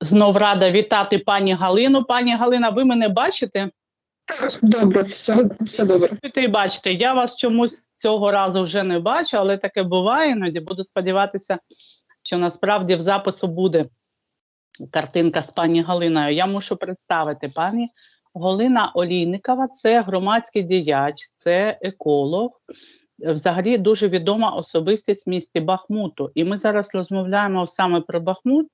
Знов рада вітати пані Галину. Пані Галина, ви мене бачите? Добре, все, все добре. І бачите, я вас чомусь цього разу вже не бачу, але таке буває іноді. Буду сподіватися, що насправді в запису буде картинка з пані Галиною. Я мушу представити пані Галина Олійникова. Це громадський діяч, це еколог. Взагалі дуже відома особистість в місті Бахмуту. І ми зараз розмовляємо саме про Бахмут.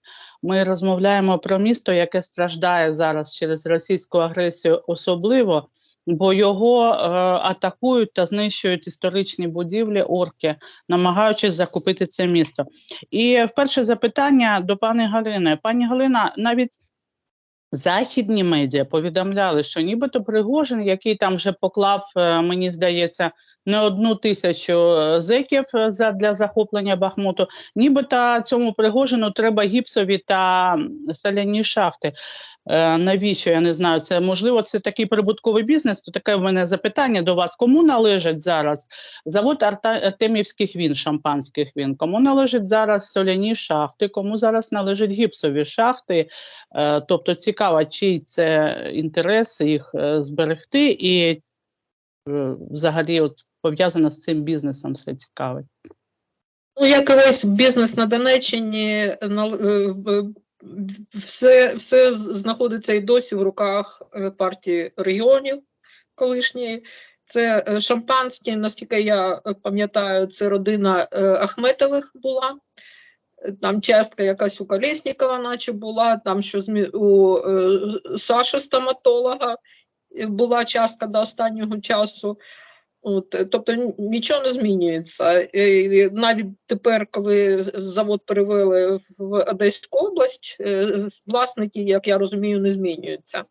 Ми розмовляємо про місто, яке страждає зараз через російську агресію, особливо, бо його е, атакують та знищують історичні будівлі орки, намагаючись закупити це місто. І перше запитання до пані Галини. Пані Галина, навіть західні медіа повідомляли, що нібито Пригожин, який там вже поклав, е, мені здається, не одну тисячу е, зеків е, за- для захоплення Бахмуту, нібито цьому Пригожину треба гіпсові та соляні шахти. Е, навіщо я не знаю? Це можливо, це такий прибутковий бізнес. То таке в мене запитання до вас: кому належить зараз завод Артемівських він, шампанських він? Кому належать зараз соляні шахти? Кому зараз належать гіпсові шахти? Е, тобто цікаво, чий це інтерес їх е, зберегти, і взагалі, от пов'язано з цим бізнесом, все цікавить. Ну, як і весь бізнес на Донеччині, все, все знаходиться і досі в руках е, партії регіонів колишньої. Це е, шампанське, наскільки я е, пам'ятаю, це родина Ахметових була. Там частка якась у Колєснікова, наче була, там що у Саші стоматолога була частка до останнього часу. От, е, тобто нічого не змінюється. Е, Навіть тепер, коли завод перевели в Одеську область, е, власники, як я розумію, не змінюються.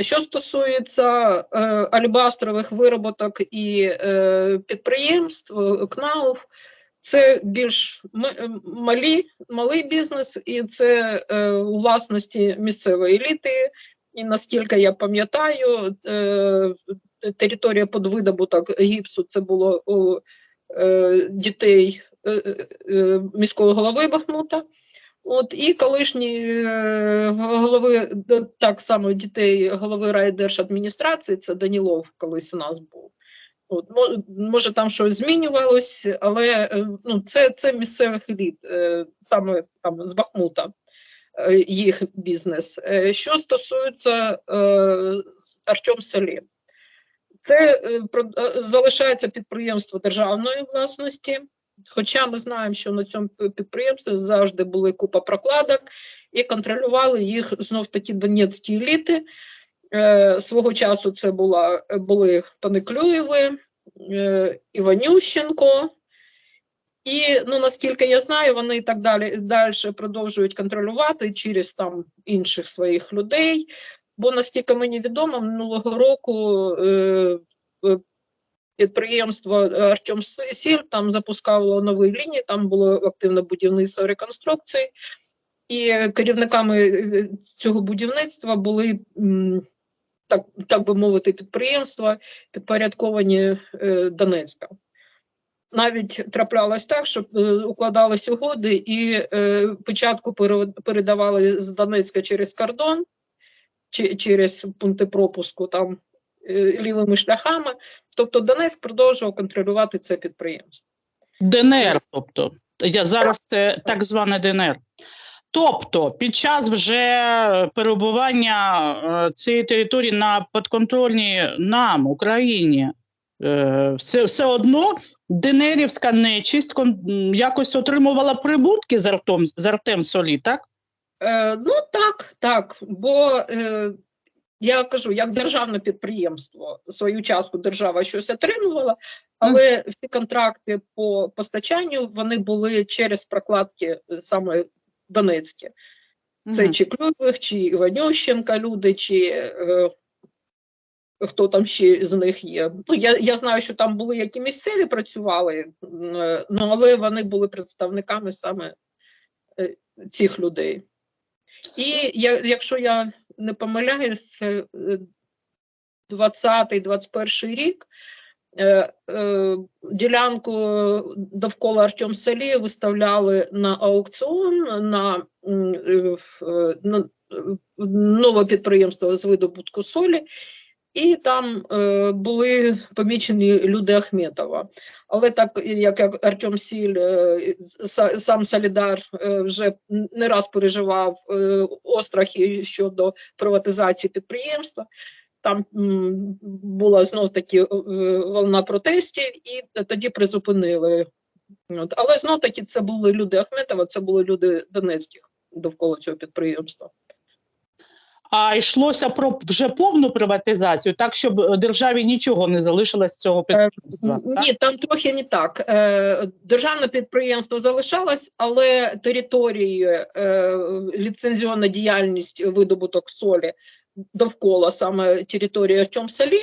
Що стосується е, альбастрових вироботок і е, підприємств, КНАУФ, це більш малі, малий бізнес, і це е, у власності місцевої еліти. І наскільки я пам'ятаю, е, територія під видобуток гіпсу це було у е, дітей е, е, міського голови Бахмута. От, і колишні е, голови, е, так само дітей голови райдержадміністрації, це Данілов колись у нас був. От, може, там щось змінювалось, але е, ну, це, це місцевих еліт, е, саме там з Бахмута е, їх бізнес. Е, Що стосується е, Артем Салі, це е, е, залишається підприємство державної власності. Хоча ми знаємо, що на цьому підприємстві завжди були купа прокладок і контролювали їх знов таки донецькі еліти. Е, свого часу це була, були Паниклюєви, е, Іванющенко. І ну, наскільки я знаю, вони і так далі далі продовжують контролювати через там інших своїх людей. Бо наскільки мені відомо, минулого року е, е, підприємство Артем Сіль там запускало нові лінії, там було активне будівництво реконструкції, і керівниками е, цього будівництва були. Так, так би мовити, підприємства підпорядковані е, Донецька. Навіть траплялось так, що е, укладались угоди, і е, початку передавали з Донецька через кордон, через пункти пропуску там е, лівими шляхами. Тобто Донецьк продовжував контролювати це підприємство. ДНР, тобто я зараз це так зване ДНР. Тобто, під час вже перебування е, цієї території на підконтрольній нам, Україні, е, все, все одно ДНРівська нечисть якось отримувала прибутки з Артем, з Артем Солі, так? Е, ну так, так. Бо е, я кажу, як державне підприємство, свою частку держава щось отримувала, але всі контракти по постачанню вони були через прокладки е, саме Донецькі. Це чи Клюєвих, чи Іванющенка люди, чи е, хто там ще з них є. Ну, я, я знаю, що там були які місцеві працювали, е, ну, але вони були представниками саме е, цих людей. І я, якщо я не помиляюсь, це, е, 20-21 рік е, е, ділянку довкола Артем Селі виставляли на аукціон на на- нове підприємство з видобутку солі, і там е, були помічені люди Ахметова. Але так як Артем Сіль, е, сам Солідар е, вже не раз переживав е, острахи щодо приватизації підприємства, там м, була знов таки е, волна протестів, і тоді призупинили. От. Але знов таки це були люди Ахметова, це були люди Донецьких довкола цього підприємства. А йшлося про вже повну приватизацію, так щоб е, державі нічого не залишилось з цього підприємства. так? Ні, там трохи не так. Е, Державне підприємство залишалось, але території, е, ліцензіонна діяльність видобуток солі довкола саме території Артемселі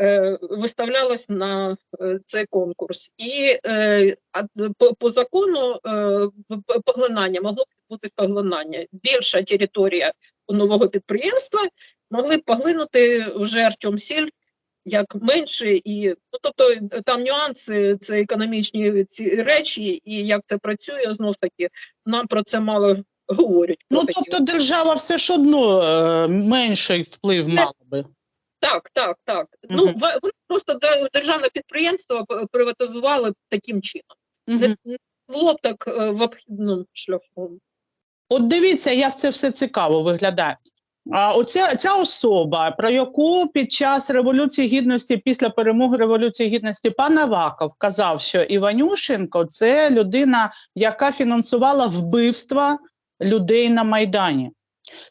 е, виставлялась на е, цей конкурс. І е, по, по закону е, поглинання могло відбутись поглинання. Більша територія нового підприємства могли б поглинути вже Артемсіль як менше, і ну тобто е, там нюанси, це економічні ці речі, і як це працює, знов таки нам про це мало говорять. Ну такі. тобто держава все ж одно е, менший вплив мала би. Так, так, так. Ну Мгм. в- вони просто державне підприємство приватизували таким чином. Мгм. Не, не було б так е, в обхідному шляхом. От дивіться, як це все цікаво виглядає. А оця ця особа, про яку під час революції гідності, після перемоги революції гідності, пан Аваков казав, що Іванюшенко це людина, яка фінансувала вбивства людей на майдані.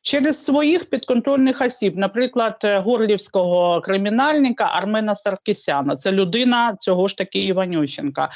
Через своїх підконтрольних осіб, наприклад, е, горлівського кримінальника Армена Саркісяна, це людина цього ж таки Іванющенка.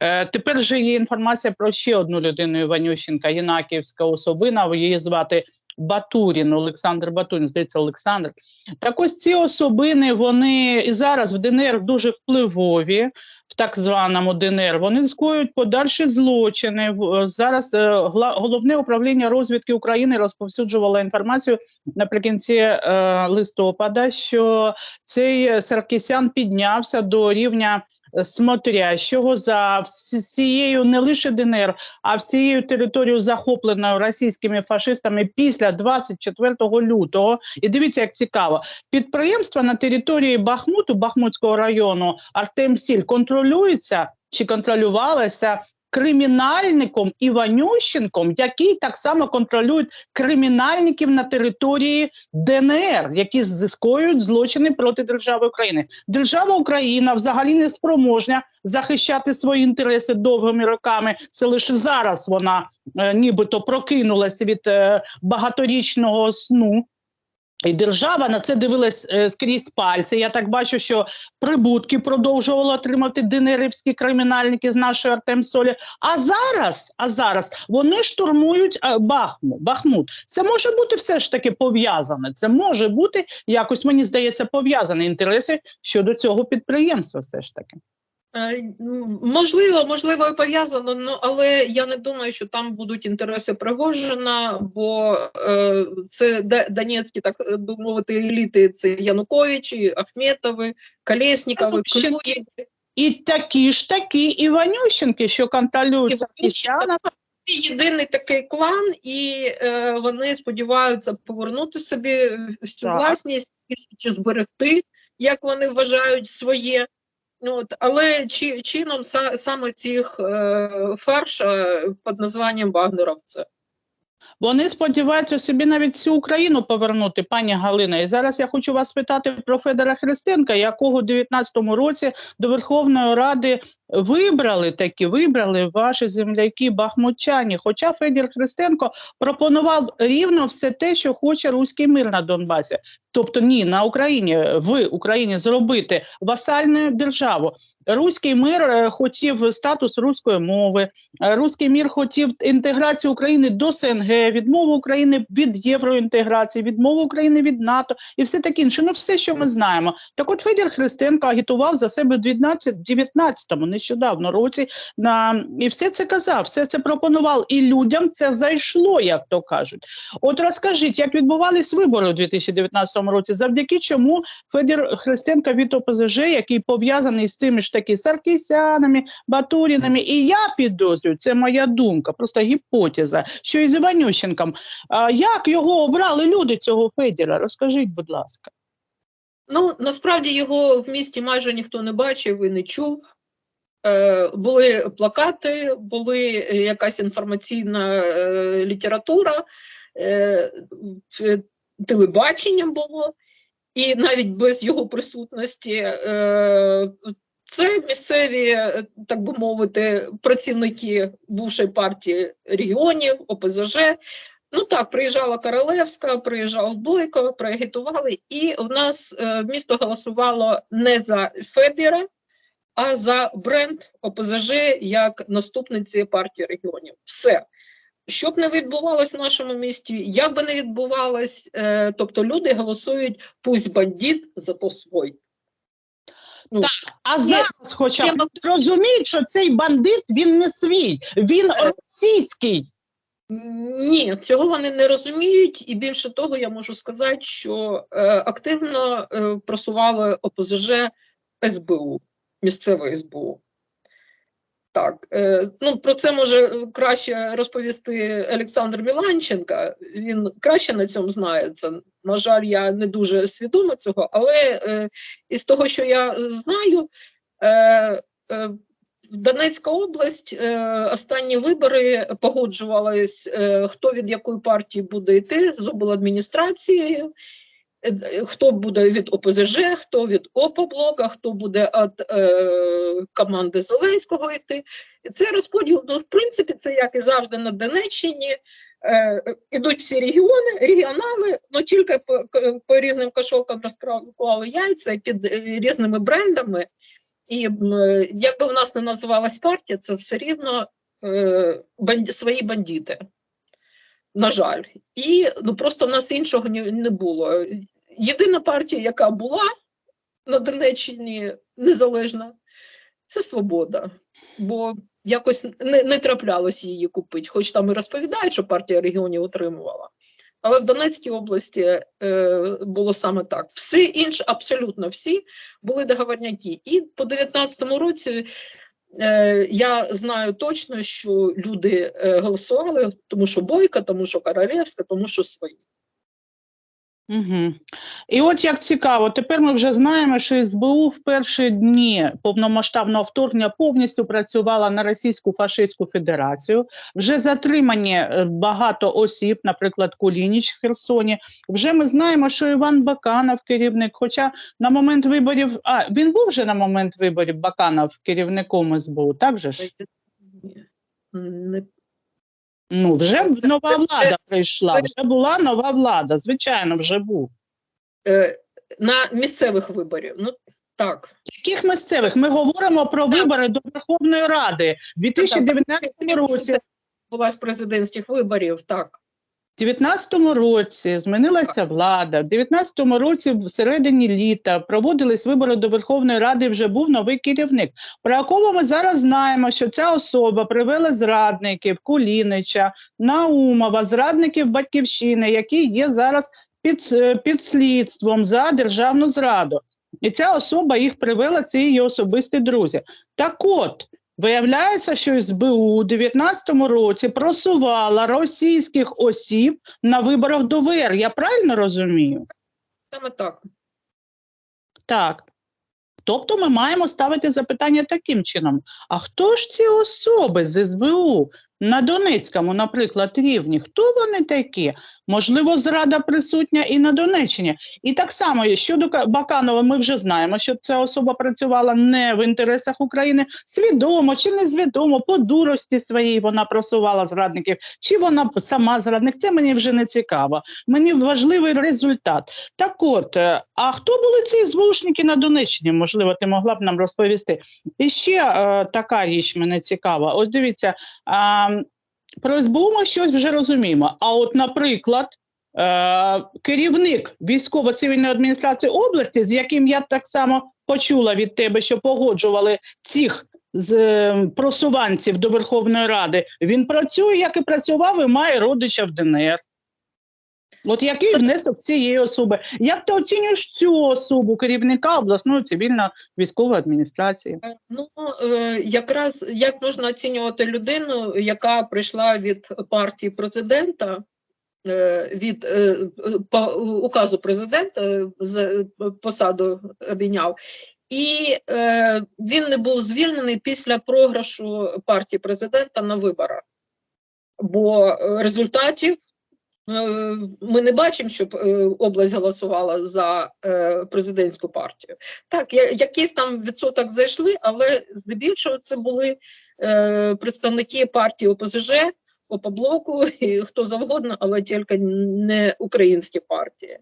Е, тепер же є інформація про ще одну людину Іванющенка, Єнакіївська особина, її звати Батурін, Олександр Батурін, здається, Олександр. Так ось ці особини, вони і зараз в ДНР дуже впливові, так званому ДНР, вони скоюють подальші злочини. В- Зараз е, головне управління розвідки України розповсюджувало інформацію наприкінці е, листопада, що цей Саркісян піднявся до рівня е, смотрящого за всією не лише ДНР, а всією територією захопленою російськими фашистами після 24 лютого. І дивіться, як цікаво, підприємства на території Бахмуту, Бахмутського району Артемсіль контролюється чи контролювалося кримінальником Іванющенком, який так само контролює кримінальників на території ДНР, які зискують злочини проти держави України. Держава Україна взагалі не спроможня захищати свої інтереси довгими роками. Це лише зараз вона е, нібито прокинулася від е, багаторічного сну. І держава на це дивилась е, скрізь пальці. Я так бачу, що прибутки продовжували отримати ДНРівські кримінальники з нашої Артемсолі. А зараз, а зараз вони штурмують е, Бахмут. Бахмут. Це може бути все ж таки пов'язане. Це може бути якось, мені здається, пов'язані інтереси щодо цього підприємства. Все ж таки. Е, м, Можливо, можливо, і пов'язано, ну але я не думаю, що там будуть інтереси Пригожина, бо е, це донецькі, так би мовити, еліти. Це Януковичі, Ахметови, Колєснікови, Клюєві. І такі ж такі Іванющенки, що контролюють Саркісяна, Єдиний такий клан, і е, вони сподіваються повернути собі всю Так. власність чи зберегти, як вони вважають своє. От, але чи, чином са, саме цих е, фарша під названням Вагнеровця. Вони сподіваються собі навіть всю Україну повернути, пані Галина. І зараз я хочу вас питати про Федора Христенка, якого у 19-му році до Верховної Ради вибрали такі, вибрали ваші земляки бахмутчані. Хоча Федір Христенко пропонував рівно все те, що хоче руський мир на Донбасі. Тобто ні, на Україні в Україні зробити васальну державу. Руський мир е, хотів статус руської мови. Е, Руський мір хотів інтеграцію України до СНГ, відмову України від євроінтеграції, відмову України від НАТО і все таке інше. Ну все, що ми знаємо. Так от Федір Христенко агітував за себе в 19-му, нещодавно році. На і все це казав, все це пропонував, і людям це зайшло, як то кажуть. От розкажіть, як відбувались вибори у 2019 році, завдяки чому Федір Христенко від ОПЗЖ, який пов'язаний з тими ж таки Саркісянами, Батурінами, і я підозрюю, це моя думка, просто гіпотеза, що і з Іванющенком. А як його обрали люди цього Федіра? Розкажіть, будь ласка. Ну, насправді його в місті майже ніхто не бачив і не чув. Е, були плакати, були якась інформаційна е, література, е, телебачення було, і навіть без його присутності це місцеві, так би мовити, працівники бувшої партії регіонів, ОПЗЖ. Ну так, приїжджала Королевська, приїжджав Бойко, проагітували, і у нас місто голосувало не за Федера, а за бренд ОПЗЖ як наступниці партії регіонів. Все. Що б не відбувалось в нашому місті, як би не відбувалось, е, тобто люди голосують пусть бандит, зато свой. Ну, А Є- зараз, хоча б розуміють, що цей бандит він не свій, він Е. російський. Ні, цього вони не розуміють, і більше того, я можу сказати, що е, активно е, просували ОПЗЖ СБУ, місцеве СБУ. Так, е, ну про це може краще розповісти Олександр Міланченка. Він краще на цьому знається. На жаль, я не дуже свідома цього, але е, із того, що я знаю, е, в Донецька область останні вибори погоджувались, хто від якої партії буде йти з обладміністрацією, хто буде від ОПЗЖ, хто від ОПОБЛОКа, хто буде від е, команди Зеленського йти. Це розподіл, ну, в принципі, це як і завжди на Донеччині. Е, ідуть всі регіони, регіонали, ну тільки по, по різним кошолкам розклали яйця під е, різними брендами. І м, е, як би в нас не називалась партія, це все рівно е, банді, свої бандити. На жаль. І ну, просто в нас іншого не було. Єдина партія, яка була на Донеччині незалежна, це свобода. Бо якось не, не траплялось її купити. Хоч там і розповідають, що партія регіонів отримувала. Але в Донецькій області е, було саме так. Всі інші, абсолютно всі, були договорняки. І по 19-му році е, я знаю точно, що люди е, голосували, тому що Бойка, тому що Королевська, тому що свої. Угу. І от як цікаво, тепер ми вже знаємо, що СБУ в перші дні повномасштабного вторгнення повністю працювала на Російську фашистську федерацію. Вже затримані е, багато осіб, наприклад, Кулініч в Херсоні. Вже ми знаємо, що Іван Баканов керівник. Хоча на момент виборів, а він був вже на момент виборів Баканов керівником СБУ, так же ж? Не Ну вже нова влада прийшла. Вже була нова влада. Звичайно, вже був. е, на місцевих виборів. Ну так. Яких місцевих? Ми говоримо про вибори до Верховної Ради в 2019 році. Була з президентських виборів, так. В 19 році змінилася влада. В 19 році, в середині літа, проводились вибори до Верховної Ради. Вже був новий керівник. Про якого ми зараз знаємо, що ця особа привела зрадників Кулінича, Наумова, зрадників батьківщини, які є зараз під, е, під слідством за державну зраду. І ця особа їх привела, це її особисті друзі. Так от, виявляється, що СБУ у 2019 році просувала російських осіб на виборах до ВР. Я правильно розумію? Саме так. Так. Тобто ми маємо ставити запитання таким чином: а хто ж ці особи з СБУ на Донецькому, наприклад, рівні? Хто вони такі? Можливо, зрада присутня і на Донеччині. І так само щодо Ка- Баканова, ми вже знаємо, що ця особа працювала не в інтересах України, свідомо чи несвідомо, по дурості своїй вона просувала зрадників, чи вона сама зрадник. Це мені вже не цікаво. Мені важливий результат. Так от, е, а хто були ці СБУшники на Донеччині? Можливо, ти могла б нам розповісти. І ще е, така річ мене цікава. Ось дивіться, а, про СБУ ми щось вже розуміємо. А от, наприклад, е, керівник військово-цивільної адміністрації області, з яким я так само почула від тебе, що погоджували цих з е, просуванців до Верховної Ради, він працює, як і працював, і має родича в ДНР. От який Це- внесок цієї особи? Як ти оцінюєш цю особу керівника обласної цивільно-військової адміністрації? Е, Ну, е, якраз як можна оцінювати людину, яка прийшла від партії президента, е, від по указу президента з посаду обійняв, і е, він не був звільнений після програшу партії президента на виборах. Бо результатів ми не бачимо, щоб е, область голосувала за е, президентську партію. Так, якийсь там відсоток зайшли, але здебільшого це були е, представники партії ОПЗЖ, ОПОБЛОКу і хто завгодно, але тільки не українські партії.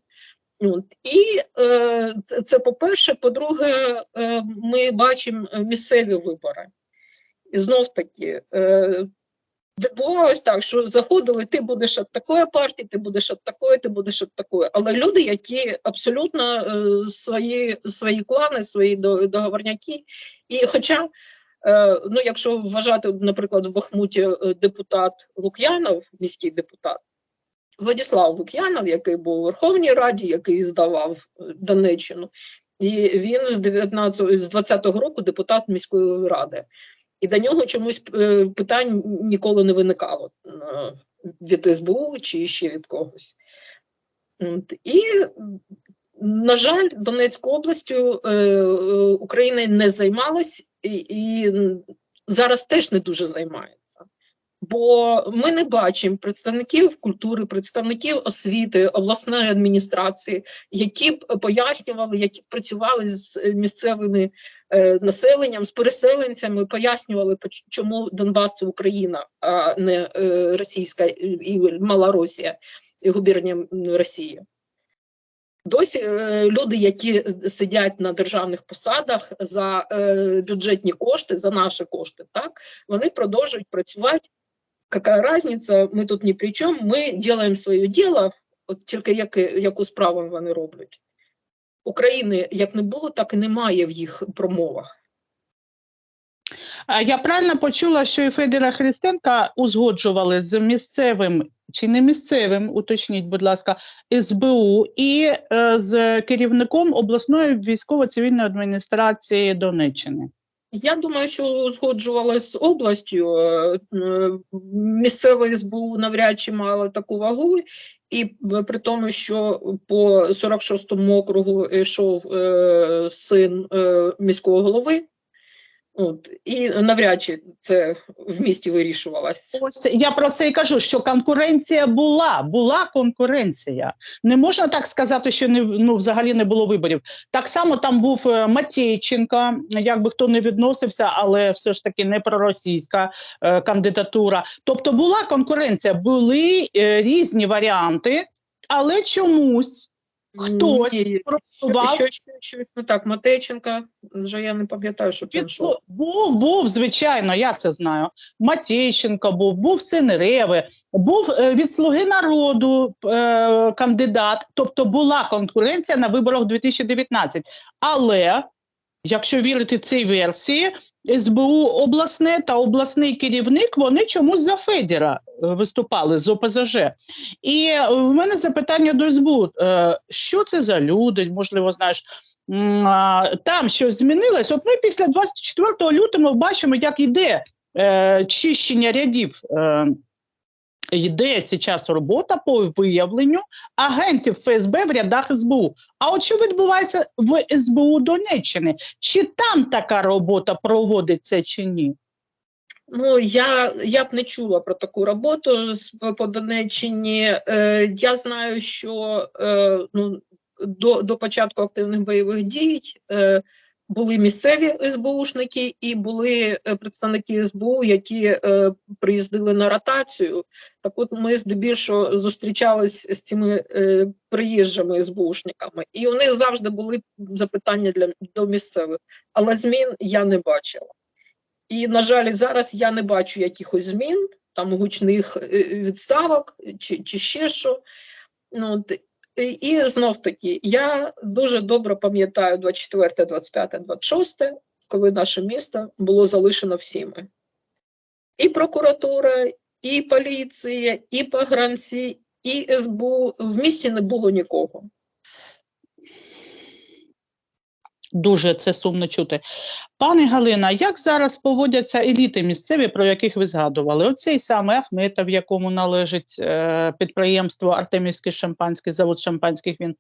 І е, це, по-перше. По-друге, е, ми бачимо місцеві вибори. І знов таки, е, відбувалось так, що заходили, ти будеш від такої партії, ти будеш від такої, ти будеш від такої. Але люди, які абсолютно е, свої, свої клани, свої договорняки. І хоча, е, ну, якщо вважати, наприклад, в Бахмуті е, депутат Лук'янов, міський депутат, Владислав Лук'янов, який був у Верховній Раді, який здавав е, Донеччину, і він з 19, з 20-го року депутат міської ради. І до нього чомусь е, питань ніколи не виникало е, від СБУ чи ще від когось. І, на жаль, Донецькою областю е, Україна не займалась і зараз теж не дуже займається. Бо ми не бачимо представників культури, представників освіти, обласної адміністрації, які б пояснювали, які б працювали з місцевими е, населенням, з переселенцями, пояснювали, чому Донбас це Україна, а не е, російська і мала Росія, і губернія Росії. Досі е, люди, які сидять на державних посадах за е, бюджетні кошти, за наші кошти, так вони продовжують працювати. Яка різниця, ми тут ні при чому, ми робимо своє діло, от тільки яке, яку справу вони роблять. України як не було, так і немає в їх промовах. Я правильно почула, що і Федора Христенка узгоджували з місцевим чи не місцевим, уточніть, будь ласка, СБУ і е, з керівником обласної військово-цивільної адміністрації Донеччини. Я думаю, що узгоджувалось з областю. е, Місцеве СБУ навряд чи мало таку вагу, і е, при тому, що по 46-му округу йшов е, син міського голови, от, і навряд чи це в місті вирішувалось. Ось я про це і кажу, що конкуренція була, була конкуренція. Не можна так сказати, що не ну взагалі не було виборів. Так само там був е, Матейченко, як би хто не відносився, але все ж таки не проросійська е, кандидатура. Тобто була конкуренція, були е, різні варіанти, але чомусь хтось Ні, що, що, щось не так. Матейченка, вже я не пам'ятаю, що він йшов. Був, був, звичайно, я це знаю. Матейченко був, був Синреви, був е, від Слуги народу е, кандидат. Тобто була конкуренція на виборах 2019. Але, якщо вірити цій версії, СБУ обласне та обласний керівник вони чомусь за Федіра е, виступали з ОПЗЖ. І е, в мене запитання до СБУ: е, що це за люди? Можливо, знаєш, там щось змінилось. От ми після 24 лютого бачимо, як йде е, чищення рядів. Йде зараз робота по виявленню агентів ФСБ в рядах СБУ. А от що відбувається в СБУ Донеччини? Чи там така робота проводиться чи ні? Ну, я, я б не чула про таку роботу по Донеччині. Е, я знаю, що е, ну, до, до початку активних бойових дій е, були місцеві СБУшники і були е, представники СБУ, які е, приїздили на ротацію. Так от ми здебільшого зустрічались з цими е, приїжджими СБУшниками, і у них завжди були запитання для, до місцевих, але змін я не бачила. І, на жаль, зараз я не бачу якихось змін, там гучних е, відставок чи, чи ще що. Ну, і, знов таки, я дуже добре пам'ятаю 24, 25, 26, коли наше місто було залишено всіми. І прокуратура, і поліція, і погранці, і СБУ. В місті не було нікого. Дуже це сумно чути. Пане Галина, як зараз поводяться еліти місцеві, про яких ви згадували? Оцей саме Ахметов, якому належить е, підприємство Артемівський шампанський, завод шампанських він.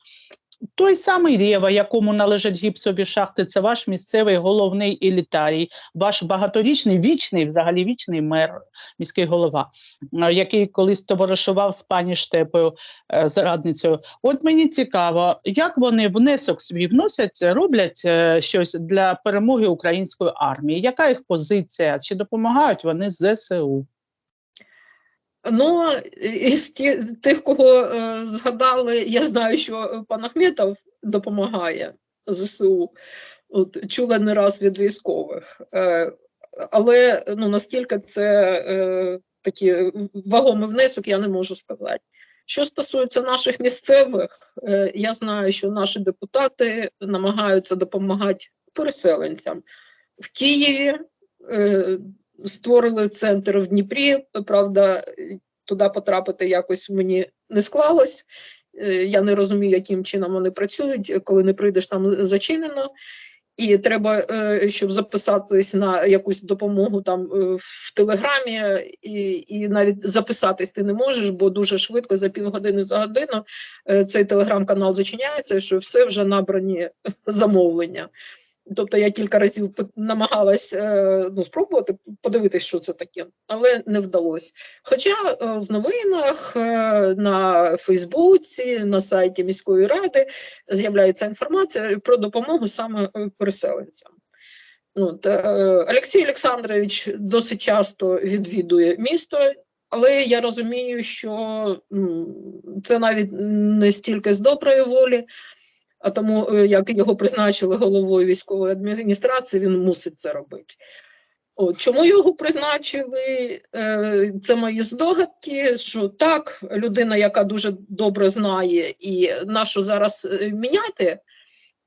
Той самий Рєва, якому належать гіпсові шахти, це ваш місцевий головний елітарій, ваш багаторічний, вічний, взагалі вічний мер, міський голова, е, який колись товаришував з пані Штепою, е, зрадницею. От мені цікаво, як вони внесок свій вносять, роблять е, щось для перемоги української армії? Яка їх позиція? Чи допомагають вони ЗСУ? Ну, із тих, кого е, згадали, я знаю, що пан Ахметов допомагає ЗСУ. От, чула не раз від військових. Е, але ну, наскільки це е, такий вагомий внесок, я не можу сказати. Що стосується наших місцевих, е, я знаю, що наші депутати намагаються допомагати переселенцям. В Києві е, створили центр в Дніпрі. Правда, туди потрапити якось мені не склалось. Е, Я не розумію, яким чином вони працюють, коли не прийдеш там зачинено. І треба, е, щоб записатись на якусь допомогу там е, в телеграмі, і, і навіть записатись ти не можеш, бо дуже швидко за півгодини за годину цей телеграм-канал зачиняється, що все вже набрані замовлення. Тобто я кілька разів намагалась е, ну, спробувати подивитись, що це таке, але не вдалося. Хоча е, в новинах, е, на Фейсбуці, на сайті міської ради з'являється інформація про допомогу саме переселенцям. Ну, та, Олексій Олександрович досить часто відвідує місто, але я розумію, що це навіть не стільки з доброї волі, а тому, е, як його призначили головою військової адміністрації, він мусить це робити. От, чому його призначили? Е, Це мої здогадки, що так, людина, яка дуже добре знає, і нашу зараз е, міняти.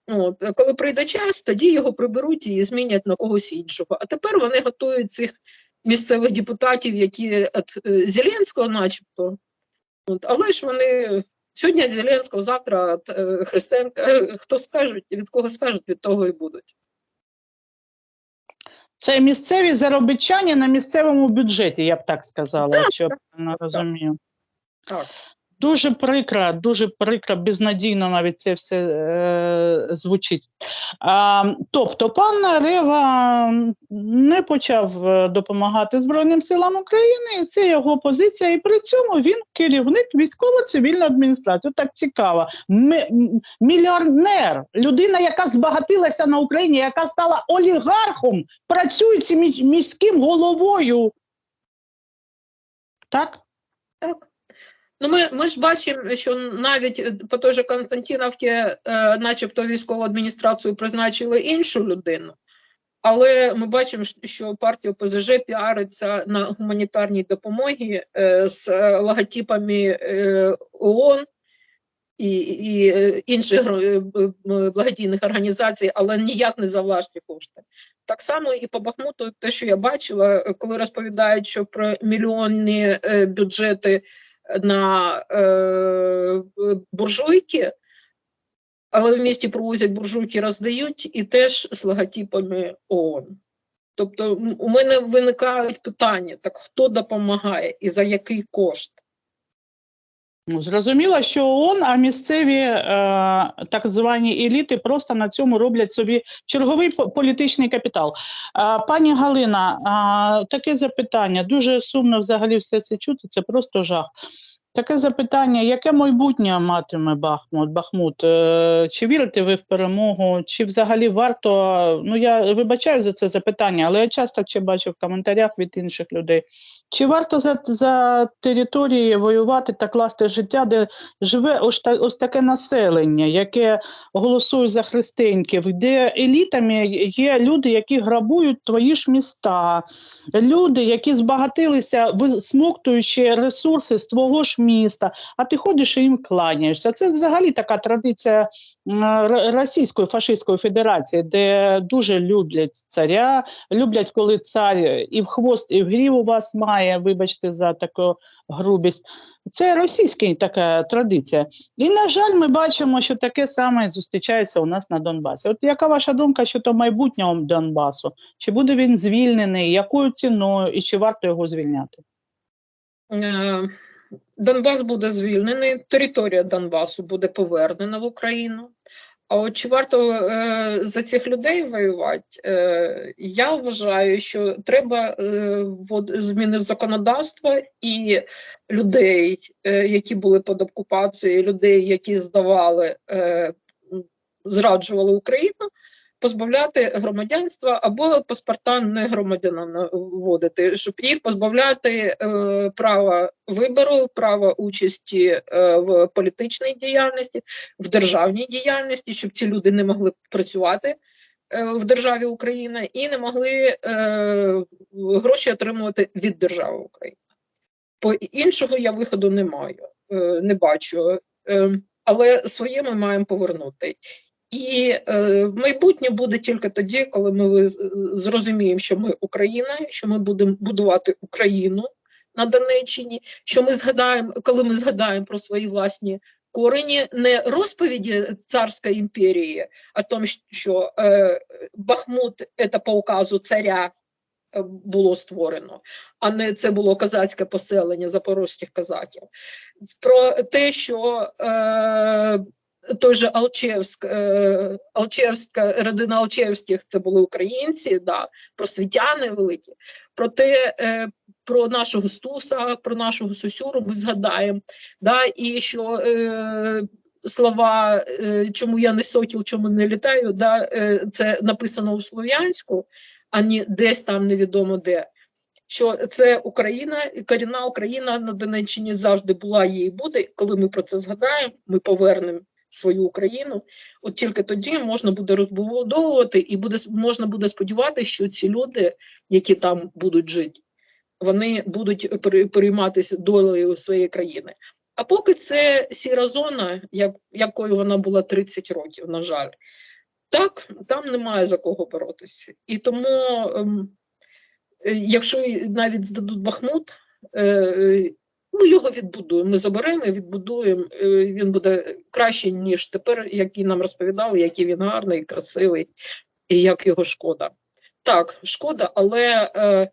От, коли прийде час, тоді його приберуть і змінять на когось іншого. А тепер вони готують цих місцевих депутатів, які від Зеленського, начебто. От, але ж вони сьогодні Зеленського, завтра е, Христенка. Е, Хто скажуть, від кого скажуть, від того і будуть. Це місцеві заробітчані на місцевому бюджеті, я б так сказала, якщо я правильно розумію. Так. Дуже прикро, дуже прикро, безнадійно навіть це все е, звучить. А, тобто, пан Рева не почав е, допомагати Збройним силам України, і це його позиція. І при цьому він керівник військово-цивільної адміністрації. Так цікаво. М- м- мільярдер, людина, яка збагатилася на Україні, яка стала олігархом, працюючи міським головою. Так? Так. Ну, ми, ми ж бачимо, що навіть е, по той же Константиновці, е, начебто військову адміністрацію призначили іншу людину, але ми бачимо, що партія ОПЗЖ піариться на гуманітарній допомогі е, з е, логотипами е, ООН і, і е, інших благодійних організацій, але ніяк не за власні кошти. Так само і по Бахмуту, те, що я бачила, коли розповідають, що про мільйонні бюджети на е, буржуйки, але в місті провозять буржуйки, роздають і теж з логотипами ООН. Тобто у мене виникають питання: так хто допомагає і за який кошт? Ну, зрозуміло, що ООН, а місцеві е, так звані еліти просто на цьому роблять собі черговий по- політичний капітал. Е, пані Галина, е, таке запитання. Дуже сумно взагалі все це чути, це просто жах. Таке запитання: яке майбутнє матиме Бахмут? Бахмут? Е, чи вірите ви в перемогу? Чи взагалі варто? Ну я вибачаю за це запитання, але я часто ще бачу в коментарях від інших людей. Чи варто за, за території воювати та класти життя, де живе ось, та, ось таке населення, яке голосує за христиньків, де елітами є люди, які грабують твої ж міста, люди, які збагатилися, висмоктуючи ресурси з твого ж міста, а ти ходиш і їм кланяєшся. Це взагалі така традиція Російської фашистської федерації, де дуже люблять царя, люблять, коли цар і в хвост, і в грів у вас має, вибачте за таку грубість. Це російська така традиція. І, на жаль, ми бачимо, що таке саме зустрічається у нас на Донбасі. От яка ваша думка щодо майбутнього Донбасу? Чи буде він звільнений, якою ціною і чи варто його звільняти? Донбас буде звільнений, територія Донбасу буде повернена в Україну. А от чи варто е, за цих людей воювати? Е, я вважаю, що треба е, зміни в законодавство і людей, е, які були під окупацією, людей, які здавали, е, зраджували Україну, позбавляти громадянства або паспорта не громадянина вводити, щоб їх позбавляти е, права вибору, права участі е, в політичній діяльності, в державній діяльності, щоб ці люди не могли працювати е, в державі Україна і не могли е, гроші отримувати від держави України. По іншого я виходу не маю, е, не бачу. Е, але своє ми маємо повернути. І е, майбутнє буде тільки тоді, коли ми зрозуміємо, що ми Україна, що ми будемо будувати Україну на Донеччині, що ми згадаємо, коли ми згадаємо про свої власні корені, не розповіді царської імперії, о тому, що е, Бахмут це по указу царя е, було створено, а не це було козацьке поселення запорозьких козаків. Про те, що е, той же Алчевськ, е, Алчевська, родина Алчевських це були українці, да, просвітяни великі. Проте е, про нашого Стуса, про нашого Сосюру ми згадаємо. Да, і що е, слова чому я не сокіл, чому не літаю, да, це написано у слов'янську, а не десь там невідомо де. Що це Україна, корінна Україна на Донеччині завжди була є і буде. Коли ми про це згадаємо, ми повернемо свою Україну. От тільки тоді можна буде розбудовувати, і буде можна буде сподіватися, що ці люди, які там будуть жити, вони будуть пере- перейматися долею своєї країни. А поки це сіра зона, як, якою вона була 30 років, на жаль, так, там немає за кого боротися. І тому, ем, е, якщо навіть здадуть Бахмут, е, ми його відбудуємо. Ми заберемо і відбудуємо. Е, Він буде краще, ніж тепер, який нам розповідали, який він гарний, красивий, і як його шкода. Так, шкода, але е,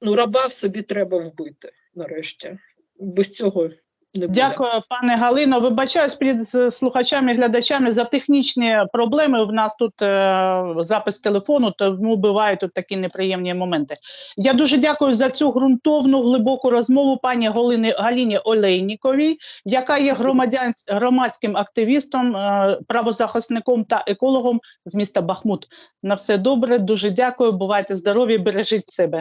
ну, раба в собі треба вбити нарешті. Без цього не буде. Дякую, пане Галино. Вибачаюсь перед з- слухачами і глядачами за технічні проблеми. В нас тут е, запис телефону, тому бувають тут такі неприємні моменти. Я дуже дякую за цю ґрунтовну глибоку розмову пані Галини Галіні Олейніковій, яка є громадян громадським активістом, е, правозахисником та екологом з міста Бахмут. На все добре, дуже дякую. Бувайте здорові, бережіть себе.